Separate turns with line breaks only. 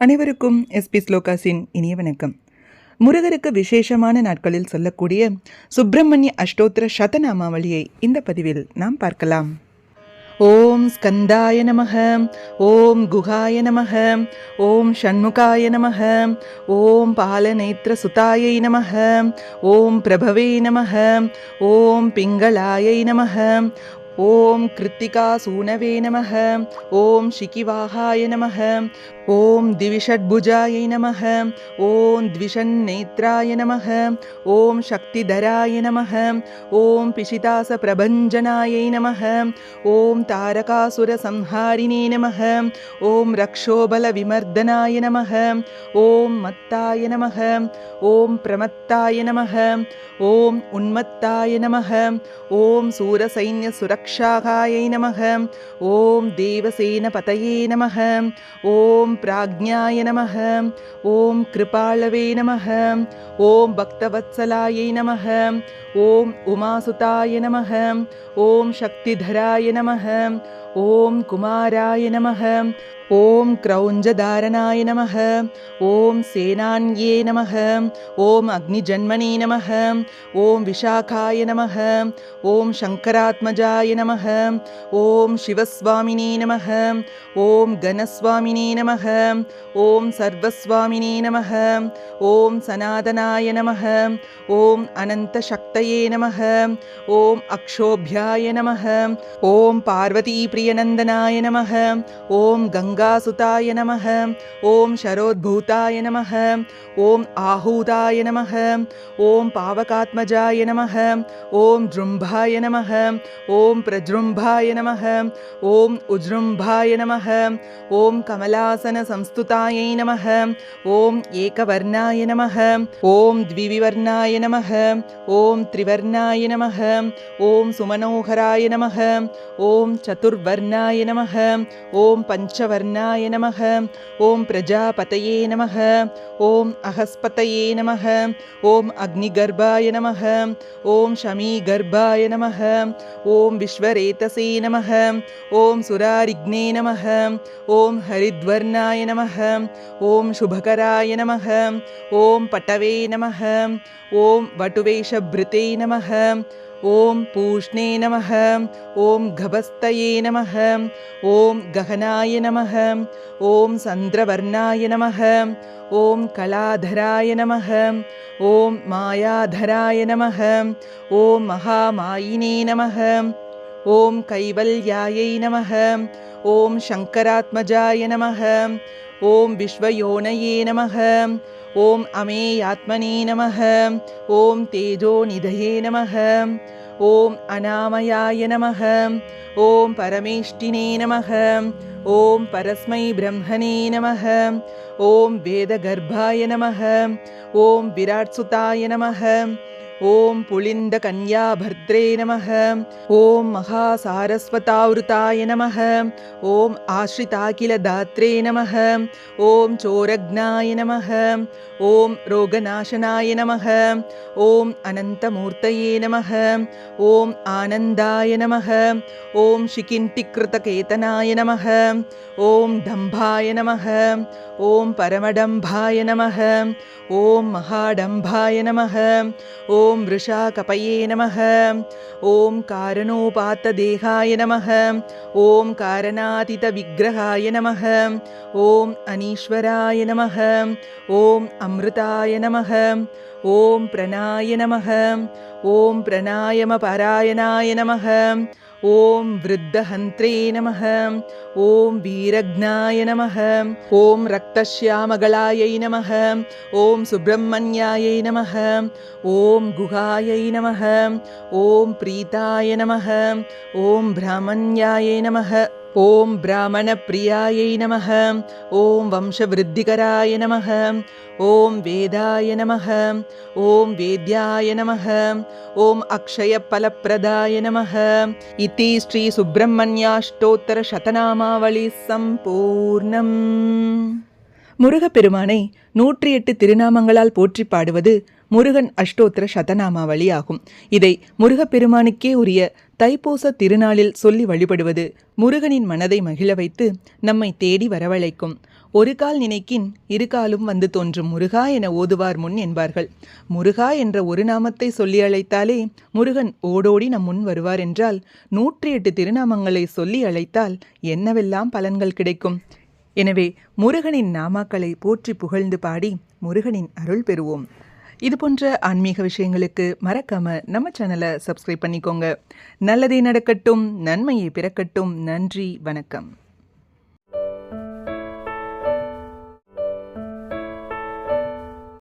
அனைவருக்கும் எஸ்பி ஸ்லோகாஸின் இனிய வணக்கம். முருகருக்கு விசேஷமான நாட்களில் சொல்லக்கூடிய சுப்பிரமணிய அஷ்டோத்திர சதநாமாவளியை இந்த பதிவில் நாம் பார்க்கலாம். ஓம் ஸ்கந்தாய நமக ஓம் குகாய நமக ஓம் ஷண்முகாய நமக ஓம் பாலநேத்திர சுதாயை நமக ஓம் பிரபவே நமக ஓம் பிங்களாயை நமக ஓம் கிருத்திகா சூனவே நமக ஓம் ஷிகிவாகாய நமக ஓம் திவிஷட்புஜாயை நமக ஓம் த்விஷன்னேத்ராய நமக ஓம் சக்திதராய நமக ஓம் பிஷிதாச பிரபஞ்சனாயை நமக ஓம் தாரகாசுரசம்ஹாரிணே நமக ஓம் ரக்ஷோபல விமர்தனாய நமக ஓம் மத்தாய நமக ஓம் பிரமத்தாய நமக ஓம் உன்மத்தாய நமக ஓம் சூரசைன்ய சுரக்ஷாகாயை நமக ஓம் தேவசேன பதயே நமக ஓம் प्राज्ञाय नमः। ॐ कृपालवे नमः। ॐ भक्तवत्सलायै नमः। ॐ उमासुताय नमः। ॐ शक्तिधराय नमः। ॐ कुमाराय नमः। ஓம் கிரௌஞ்சதாரணாய நம ஓம் சேனான்யே நம ஓம் அக்னிஜன்மனே நம ஓம் விஷாகாய நம ஓம் சங்கராத்மஜாய நம ஓம் சிவஸ்வாமினே நம ஓம் கணஸ்வாமினே நம ஓம் சர்வஸ்வாமினே நம ஓம் சனாதனாய நம ஓம் அனந்தசக்தயே நம ஓம் அக்ஷோபியாய நம ஓம் பார்வதீபிரியநந்தனாய நம ஓம் கங்க गंगासुताय नमः ओं शरोद्भूताय नमः ओम आहूताय नमः ॐ पावकात्मजाय नमः ॐ जृंभाय नमः ओम प्रजृंभाय नमः ओम उजृम्भाय नमः कमलासन संस्तुताय नमः ॐ एकवर्णाय नमः ॐ द्विविवर्णाय नमः ॐ त्रिवर्णाय नमः ॐ सुमनोहराय नमः ओं चतुर्वर्णाय नमः ॐ पंचवर्ण कर्णाय नमः ॐ प्रजापतये नमः ॐ अहस्पतये नमः ॐ अग्निगर्भाय नमः ॐ शमीगर्भाय नमः ॐ विश्वरेतसे नमः ॐ सुरारिग्ने नमः ॐ हरिद्वर्णाय नमः ॐ शुभकराय नमः ॐ पटवे नमः ॐ वटुवेशभृते नमः ॐ पूष्णे नमः ॐ गभस्तये नमः ॐ गहनाय नमः ॐ सन्द्रवर्णाय नमः ॐ कलाधराय नमः ॐ मायाधराय नमः ॐ महामायिने नमः ॐ कैवल्यायै नमः ॐ शङ्करात्मजाय नमः ॐ विश्वयोनये नमः ॐ अमेयात्मने नमः। ॐ तेजोनिधये नमः। ॐ अनामयाय नमः। ॐ परमेष्टिने नमः। ॐ परस्मै ब्रह्मणे नमः। ॐ वेदगर्भाय नमः। ॐ विराट्सुताय नमः। ஓம் புளிந்த கன்யாபர்த்ரே நமக ஓம் மகா மகாசாரஸ்வதாவிருத்தாய நமக ஓம் ஆஸ்ரிதாகிலதாத்ரே நமக ஓம் சோரக்னாய நமக ஓம் ரோகநாசனாய நமக ஓம் அனந்தமூர்த்தயே நமக ஓம் ஆனந்தாய நமக ஓம் ஷிகிண்டிகிருதகேதனாய நமக ஓம் தம்பாய நமக ஓம் பரமடம்பாய நமக ஓம் மகாடம்பாய நமக ஓம் ஓம் ரிஷா ரிஷாகபயே நமக. ஓம் காரணோபாத்த தேகாய நமக. ஓம் காரணாதித விக்கிரகாய நமக. ஓம் அனீஸ்வராய நமக. ஓம் அமிர்தாய நமக. ஓம் பிரணாய நமக. ஓம் பிரணாயம பாராயணாய நமக. ॐ वृद्धहन्त्रे नमः ॐ वीरघ्नाय नमः ॐ रक्तश्यामगलायै नमः ॐ सुब्रह्मण्यायै नमः ॐ गुहायै नमः ॐ प्रीताय नमः ॐ ब्राह्मण्यायै नमः। ஓம் பிராமணப்பிரியாயை நமக. ஓம் வம்சவிருத்திகராய நமக. ஓம் வேதாய நமக. ஓம் வேத்யாய நமக. ஓம் அக்ஷயபலப்பிரதாய நமக. இத்தி ஸ்ரீ சுப்பிரமணியாஷ்டோத்தர சதநாமாவளி சம்பூர்ணம். முருகப்பெருமானை நூற்றி எட்டு திருநாமங்களால் போற்றி பாடுவது முருகன் அஷ்டோத்திர சதநாமாவளி ஆகும். இதை முருகப்பெருமானுக்கே உரிய தைப்பூச திருநாளில் சொல்லி வழிபடுவது முருகனின் மனதை மகிழ வைத்து நம்மை தேடி வரவழைக்கும். ஒரு கால் நினைக்கின் இரு காலும் வந்து தோன்றும் முருகா என ஓதுவார் முன் என்பார்கள். முருகா என்ற ஒரு நாமத்தை சொல்லி அழைத்தாலே முருகன் ஓடோடி நம் முன் வருவார் என்றால் நூற்றி எட்டு திருநாமங்களை சொல்லி அழைத்தால் என்னவெல்லாம் பலன்கள் கிடைக்கும்? எனவே முருகனின் நாமாக்களை போற்றி புகழ்ந்து பாடி முருகனின் அருள் பெறுவோம். இது போன்ற ஆன்மீக விஷயங்களுக்கு மறக்காம நம்ம சேனலை சப்ஸ்கிரைப் பண்ணிக்கோங்க. நல்லதே நடக்கட்டும் நன்மையை பிறக்கட்டும். நன்றி வணக்கம்.